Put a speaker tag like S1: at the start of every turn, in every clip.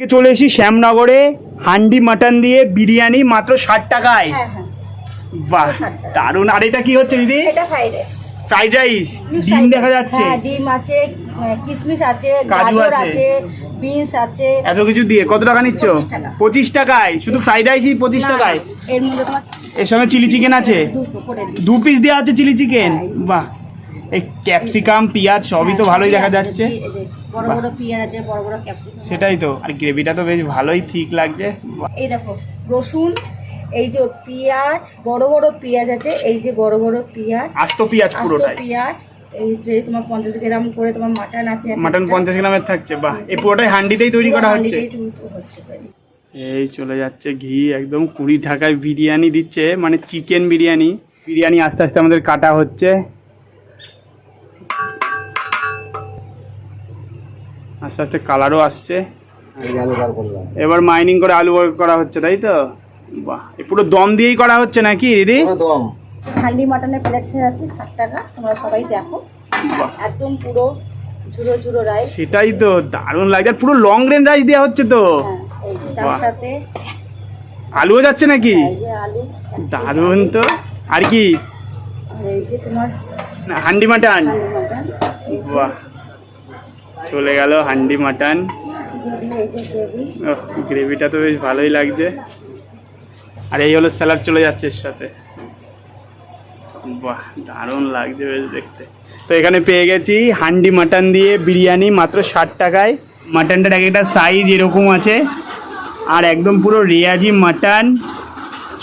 S1: চলে এসেছি শ্যামনগরে হান্ডি মাটন দিয়ে বিরিয়ানি মাত্র ষাট টাকায়।
S2: হ্যাঁ হ্যাঁ।
S1: বাহ
S2: 60
S1: দারুণ। আর এটা কি হচ্ছে দিদি?
S2: Fried rice.
S1: ডিম দেখা যাচ্ছে।
S2: হ্যাঁ ডিম আছে কিশমিশ আছে
S1: কাজু আছে।
S2: আছে বিনস আছে।
S1: এত কিছু দিয়ে কত টাকা নিচ্ছ? পঁচিশ টাকায়? শুধু ফ্রাইড রাইসই পঁচিশ টাকায়?
S2: এর
S1: সঙ্গে চিলি চিকেন আছে? দু পিস দেওয়া হচ্ছে চিলি চিকেন? বাহ। এই ক্যাপসিকাম পেঁয়াজ সবই তো
S2: হ্যাঁ,
S1: ভালোই দেখা যাচ্ছে।
S2: আছে, এই যে বড় বড় পেঁয়াজ আছে বড় বড় ক্যাপসিকাম
S1: সেটাই তো আর গ্রেভিটা তো বেশ ভালোই ঠিক লাগছে।
S2: এই দেখো রসুন এই যে পেঁয়াজ বড় বড় পেঁয়াজ আছে এই যে বড় বড় পেঁয়াজ
S1: আস্ত পেঁয়াজ পুরোটাই।
S2: পেঁয়াজ এই যে তোমার পঞ্চাশ গ্রাম করে তোমার মাটন আছে
S1: মাটন। পঞ্চাশ গ্রামের থাকছে বাহ। এই পুরোটাই হান্ডিতেই তৈরি করা হচ্ছে। এই চলে যাচ্ছে ঘি একদম কুড়ি টাকায় বিরিয়ানি দিচ্ছে মানে চিকেন বিরিয়ানি। বিরিয়ানি আস্তে আস্তে আমাদের কাটা হচ্ছে। আস্তে আস্তে কালারও আসছে। এবার মাইনিং করে আলু করা হচ্ছে তাই তো? বাহ পুরো দম দিয়েই করা হচ্ছে নাকি দিদি?
S2: হান্ডি মাটনের প্লেট আছে ষাট টাকা তোমরা সবাই দেখো। একদম পুরো ঝুরো ঝুরো রাইস
S1: সেটাই তো দারুণ লাগছে। আর পুরো লং রেঞ্জ রাইস দেওয়া হচ্ছে তো?
S2: হ্যাঁ তার সাথে
S1: আলুও যাচ্ছে নাকি?
S2: আলু
S1: দারুণ তো। আর কি?
S2: আর এই যে তোমার
S1: না হান্ডি মাটন। বাহ। চলে গেল হান্ডি মাটন। গ্রেভিটা তো বেশ ভালোই লাগছে। আর এই হলো স্যালাড চলে যাচ্ছে এর সাথে। বাহ, দারুণ লাগছে বেশ দেখতে। তো এখানে পেয়ে গেছি হান্ডি মাটন দিয়ে বিরিয়ানি মাত্র ষাট টাকায়। মাটনটার এক একটা সাইজ এরকম আছে। আর একদম পুরো রেয়াজি মাটন।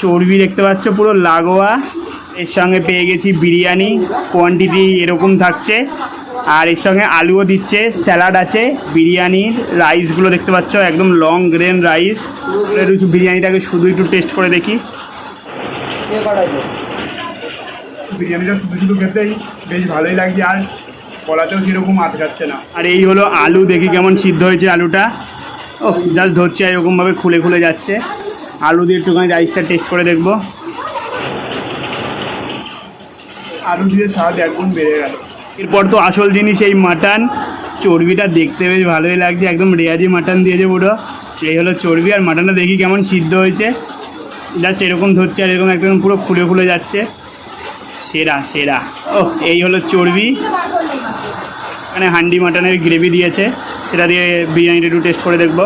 S1: চর্বি দেখতে পাচ্ছ পুরো লাগোয়া। এর সঙ্গে পেয়ে গেছি বিরিয়ানি। কোয়ান্টিটি এরকম থাকছে। আর এর সঙ্গে আলুও দিচ্ছে স্যালাড আছে বিরিয়ানির রাইসগুলো দেখতে পাচ্ছ একদম লং গ্রেন রাইস। একটু বিরিয়ানিটাকে শুধু একটু টেস্ট করে দেখি। বিরিয়ানিটা শুধু শুধু খেতেই বেশ ভালোই লাগছে আর কলাতেও সেরকম আটকাচ্ছে না। আর এই হলো আলু দেখি কেমন সিদ্ধ হয়েছে আলুটা। ও জাস্ট ধরছে এরকমভাবে খুলে খুলে যাচ্ছে। আলু দিয়ে একটুখানি রাইসটা টেস্ট করে দেখব। আলু দিয়ে স্বাদ একদম বেড়ে গেল। এরপর তো আসল জিনিস এই মাটন। চর্বিটা দেখতে বেশ ভালোই লাগছে, একদম রেয়াজি মাটন দিয়েছে পুরো। এই হলো চর্বি, আর মাটনটা দেখি কেমন সিদ্ধ হয়েছে। জাস্ট এরকম ধরছে আর এরকম একদম পুরো ফুলে ফুলে যাচ্ছে। সেরা সেরা। ও এই হলো চর্বি। মানে হান্ডি মাটনের গ্রেভি দিয়েছে। সেটা দিয়ে বিরিয়ানিটা একটু টেস্ট করে দেখব।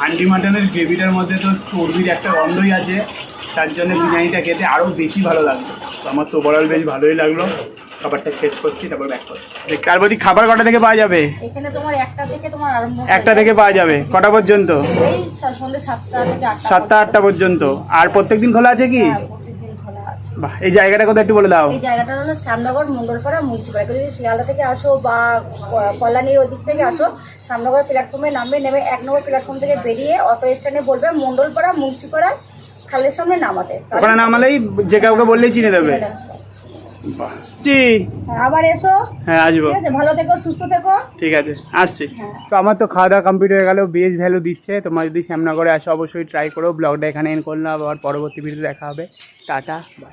S1: হান্ডি মাটনের গ্রেভিটার মধ্যে তো চর্বির একটা গন্ধই আছে। তার জন্য বিরিয়ানিটা খেতে আরও বেশি ভালো লাগল। তো আমার তো ওভারঅল বেশ ভালোই লাগল। খাবারটা শেষ করছি তারপর ব্যাক করছি। তার প্রতি খাবার কটা থেকে পাওয়া যাবে?
S2: এখানে তোমার একটা থেকে তোমার আরম্ভ
S1: একটা থেকে পাওয়া যাবে? কটা পর্যন্ত?
S2: এই সন্ধ্যে সাতটা থেকে আটটা
S1: সাতটা আটটা পর্যন্ত। আর প্রত্যেক দিন খোলা আছে কি?
S2: হ্যাঁ, খোলা
S1: বাহ এই জায়গাটা কথা একটু বলে দাও।
S2: এই জায়গাটা হলো শ্যামনগর মঙ্গলপাড়া মুন্সিপাল যদি শিয়ালদা থেকে আসো বা কল্যাণীর ওদিক থেকে আসো শ্যামনগর প্ল্যাটফর্মে নামবে নেমে এক নম্বর প্ল্যাটফর্ম থেকে বেরিয়ে অটো স্ট্যান্ডে বলবে মঙ্গলপাড়া মুন্সিপাড়া খালের সামনে নামাতে।
S1: ওখানে নামালেই যে কাউকে বললেই চিনে দেবে
S2: হ্যাঁ, আবার এসো।
S1: হ্যাঁ আসব।
S2: ঠিক আছে ভালো থেকো সুস্থ থেকো।
S1: ঠিক আছে আসছি।
S2: হ্যাঁ।
S1: তো আমার তো খাওয়া দাওয়া কমপ্লিট হয়ে গেল বেশ ভ্যালু দিচ্ছে। তোমার যদি শ্যামনগরে আসো অবশ্যই ট্রাই করো। ব্লগটা এখানে এন করলাম আবার পরবর্তী ভিডিও দেখা হবে। Tata bye